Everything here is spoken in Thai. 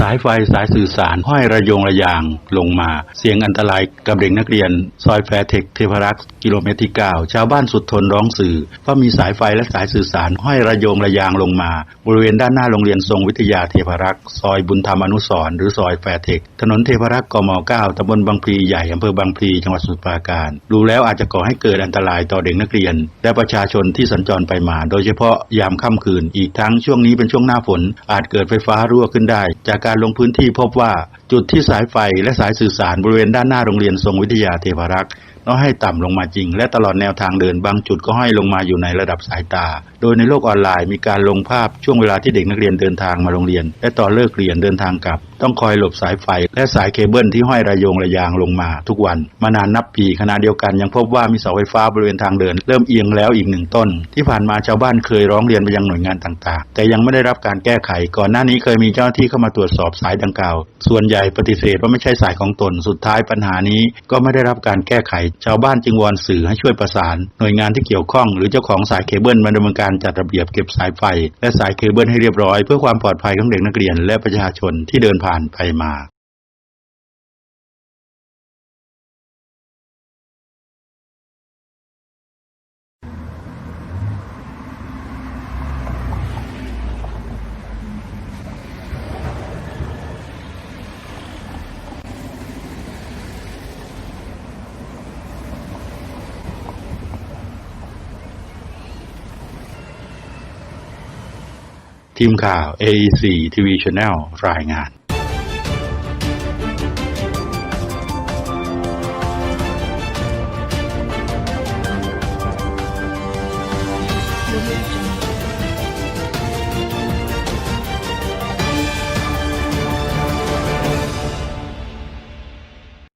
สายไฟสายสื่อสารห้อยระยงระยางลงมา เสียงอันตรายกับเด็กนักเรียน ซอยแฟร์เทคเทพรักษ์กิโลเมตรที่9ชาวบ้านสุดทนร้องสื่อว่ามีสายไฟและสายสื่อสารห้อยระยงระยางลงมา บริเวณด้านหน้าโรงเรียนทรงวิทยาเทพรักษ์ซอยบุญธรรมอนุสร์หรือซอยแฟร์เทคถนนเทพรักษ์กม9ตำบลบางพลีใหญ่อำเภอบางพลีจังหวัดสมุทรราการดูแล้วอาจจะก่อให้เกิดอันตรายต่อเด็กนักเรียน และประชาชนที่สัญจรไปมา โดยเฉพาะยามค่ำคืน อีกทั้งช่วงนี้เป็นช่วงหน้าฝนอาจเกิดไฟฟ้ารั่วขึ้นได้ จากการลงพื้นที่พบว่า จุดที่สายไฟและสายสื่อสารบริเวณด้านหน้าโรงเรียนทรงวิทยาเทพรักษ์น้อยให้ต่ำลงมาจริง และตลอดแนวทางเดินบางจุดก็ห้อยลงมาอยู่ในระดับสายตา โดยในโลกออนไลน์มีการลงภาพช่วงเวลาที่เด็กนักเรียนเดินทางมาโรงเรียน และตอนเลิกเรียนเดินทางกลับ ต้องคอยหลบสายไฟ และสายเคเบิลที่ห้อยระยงระยางลงมา ทุกวันมานานนับปีขณะเดียวกันยังพบว่ามีเสาไฟฟ้าบริเวณทางเดิน เริ่มเอียงแล้วอีกหนึ่งต้น ที่ผ่านมาชาวบ้านเคยร้องเรียนไปยังหน่วยงานต่าง ๆ แต่ยังไม่ได้รับการแก้ไข ก่อนหน้านี้เคยมีเจ้าหน้าที่เข้ามาตรวจสอบสายดังกล่าว ส่วนใหญ่ปฏิเสธว่าไม่ใช่สายของตน สุดท้ายปัญหานี้ก็ไม่ได้รับการแก้ไข ชาวบ้านจึงวอนสื่อให้ช่วยประสาน หน่วยงานที่เกี่ยวข้องหรือเจ้าของสายเคเบิลมาดำเนินการจัดระเบียบเก็บสายไฟ และสายเคเบิลให้เรียบร้อย เพื่อความปลอดภัยของเด็กนักเรียนและประชาชนที่เดินผ่านไปมา ทีมข่าว AEC TV Channel รายงาน Audio Jungle.